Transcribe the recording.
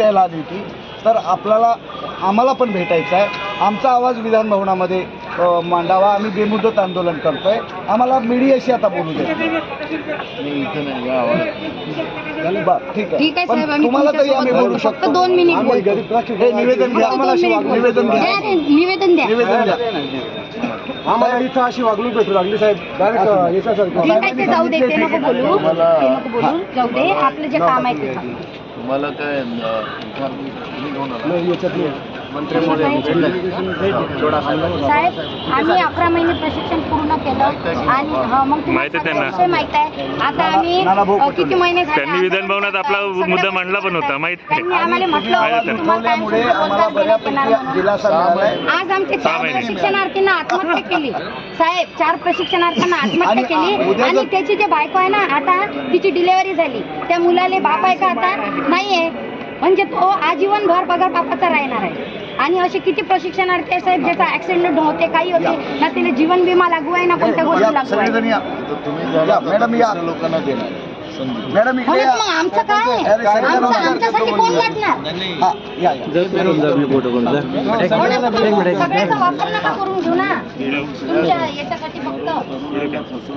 द्यायला आली होती. तर आपल्याला आम्हाला पण भेटायचं आहे. आमचा आवाज विधान भवनामध्ये अ, मांडावा. आम्ही बेमुदत आंदोलन करतोय. आम्हाला मीडियाशी आता बोलू ठीक आहे. पण आम्ही तुम्हाला तरी आम्ही बोलू शकतो. दोन मिनिट हे निवेदन घ्या. फक्त दोन मिनिट बोलतो. निवेदन घ्या निवेदन द्या. निवेदन द्या. आम्हाला इथं अशी वागणूक भेटू लागली साहेब. डायरेक्ट याच्यासारखं. ठीक आहे ते जाऊ दे ते नको बोलू. ते नको बोलू. जाऊ दे. आपलं जे काम आहे ते काम. तुम्हाला काय तुम्ही घेऊन आला? नाही, याच्यात साहेब आम्ही अकरा महिने प्रशिक्षण पूर्ण केलं. आणि हा, मग माहिती आहे त्यांना. माहीत आहे. आता आम्ही किती महिने त्यांनी विधान भवनात आपला मुद्दा मांडला पण होता, माहीत आज आमचे चार. प्रशिक्षणार्थींना आत्महत्या केली. साहेब चार प्रशिक्षणार्थ्यांना आत्महत्या केली. आणि त्याची जे बायको आहे ना आता तिची डिलेव्हरी झाली. त्या मुलाले बाप आहे का आता? नाहीये. म्हणजे तो आजीवनभर पगार बापाचा राहणार आहे. आणि असे किती प्रशिक्षणार्थी आहे साहेब ज्याचा ऍक्सिडेंट होते काही होते ना तिला जीवन विमा लागू आहे ना कोणत्या गोष्टी लागू आहे. मॅडम या. लोकांना देणार मॅडम इकडे म्हणून या. मग आमचं काय? अरे, सगळेजण आमचं नमस्कार. आमच्यासाठी कोण लढणार हा, या या. सगळ्याचा वापर नका करून घेऊ ना. तुमच्या याच्यासाठी फक्त.